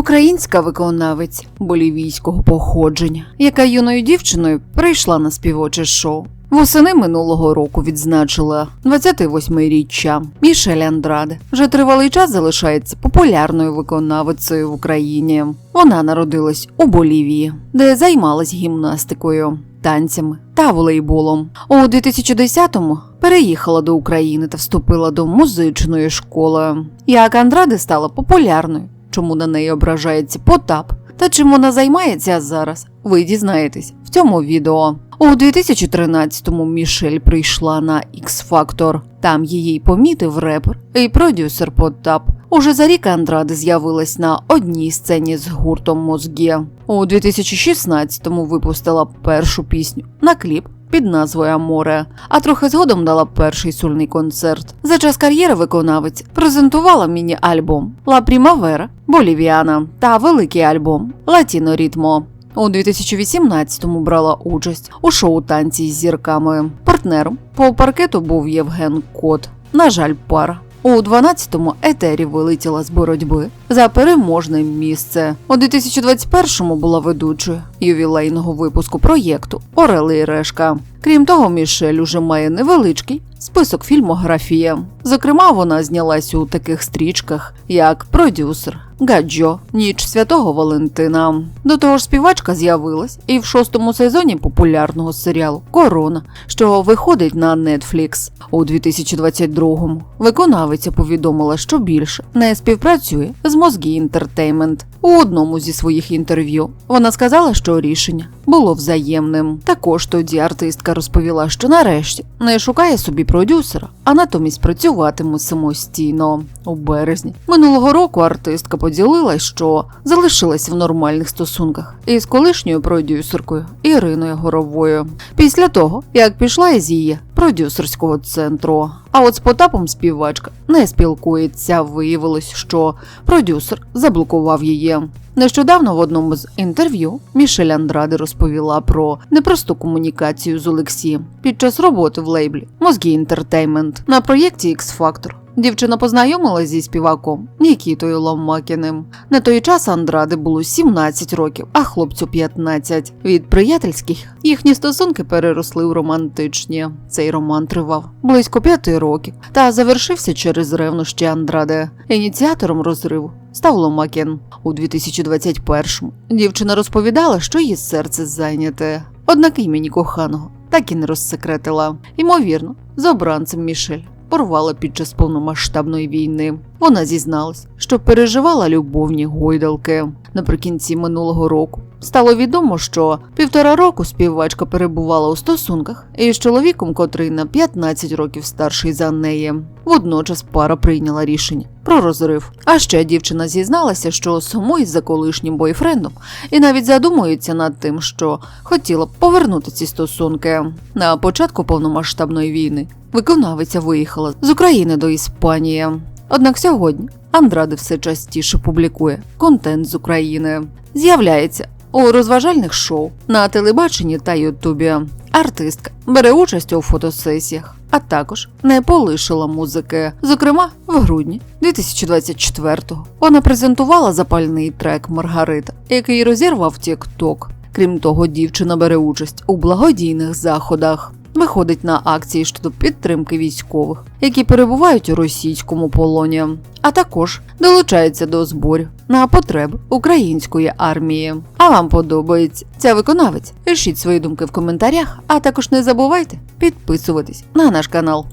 Українська виконавець болівійського походження, яка юною дівчиною прийшла на співоче шоу. Восени минулого року відзначила 28-річчя Мішель Андраде. Вже тривалий час залишається популярною виконавицею в Україні. Вона народилась у Болівії, де займалась гімнастикою, танцями та волейболом. У 2010-му переїхала до України та вступила до музичної школи. Як Андраде стала популярною, чому на неї ображається Потап та чим вона займається зараз, ви дізнаєтесь в цьому відео. У 2013-му Мішель прийшла на X Factor. Там її помітив репер і продюсер Потап. Уже за рік Андраде з'явилась на одній сцені з гуртом Мозгі. У 2016-му випустила першу пісню на кліп під назвою Аморе, а трохи згодом дала перший сольний концерт. За час кар'єри виконавець презентувала міні-альбом Ла Примавера Болівіана та великий альбом Латіно Рітмо. У 2018-му брала участь у шоу танці з зірками. Партнером по паркету був Євген Кот. На жаль, пара. У 12-му етері вилетіла з боротьби за переможне місце. У 2021-му була ведучою ювілейного випуску проєкту Орели і Решка. Крім того, Мішель уже має невеличкий список фільмографії. Зокрема, вона знялась у таких стрічках, як продюсер, Гаджо, Ніч Святого Валентина. До того ж, співачка з'явилась і в шостому сезоні популярного серіалу Корона, що виходить на Netflix. у 2022-му. Виконавиця повідомила, що більше не співпрацює з Мозгі Інтертеймент. У одному зі своїх інтерв'ю вона сказала, що рішення було взаємним. Також тоді артистка розповіла, що нарешті не шукає собі продюсера, а натомість працюватиме самостійно. У березні минулого року артистка поділилась, що залишилась в нормальних стосунках із колишньою продюсеркою Іриною Горовою. Після того, як пішла із її продюсерського центру. А от з Потапом співачка не спілкується. Виявилось, що продюсер заблокував її. Нещодавно в одному з інтерв'ю Мішель Андраде розповіла про непросту комунікацію з Олексієм під час роботи в лейблі Мозгі Інтертеймент на проєкті X Factor. Дівчина познайомилася зі співаком Нікітою Ломакіним. На той час Андраде було 17 років, а хлопцю 15. Від приятельських їхні стосунки переросли у романтичні. Цей роман тривав близько п'яти років та завершився через ревнощі Андраде. Ініціатором розриву став Ломакін. У 2021-му дівчина розповідала, що її серце зайняте. Однак імені коханого так і не розсекретила. Ймовірно, з обранцем Мішель порвала під час повномасштабної війни. Вона зізналась, що переживала любовні гойдалки. Наприкінці минулого року стало відомо, що півтора року співачка перебувала у стосунках із чоловіком, котрий на 15 років старший за неї. Водночас пара прийняла рішення про розрив. А ще дівчина зізналася, що сумує за колишнім бойфрендом, і навіть задумується над тим, що хотіла б повернути ці стосунки. На початку повномасштабної війни виконавиця виїхала з України до Іспанії. Однак сьогодні Андраде все частіше публікує контент з України. З'являється у розважальних шоу на телебаченні та Ютубі. Артистка бере участь у фотосесіях, а також не полишила музики. Зокрема, в грудні 2024-го вона презентувала запальний трек Маргарита, який розірвав TikTok. Крім того, дівчина бере участь у благодійних заходах. Виходить на акції щодо підтримки військових, які перебувають у російському полоні, а також долучається до зборів на потреби української армії. А вам подобається ця виконавець? Пишіть свої думки в коментарях, а також не забувайте підписуватись на наш канал.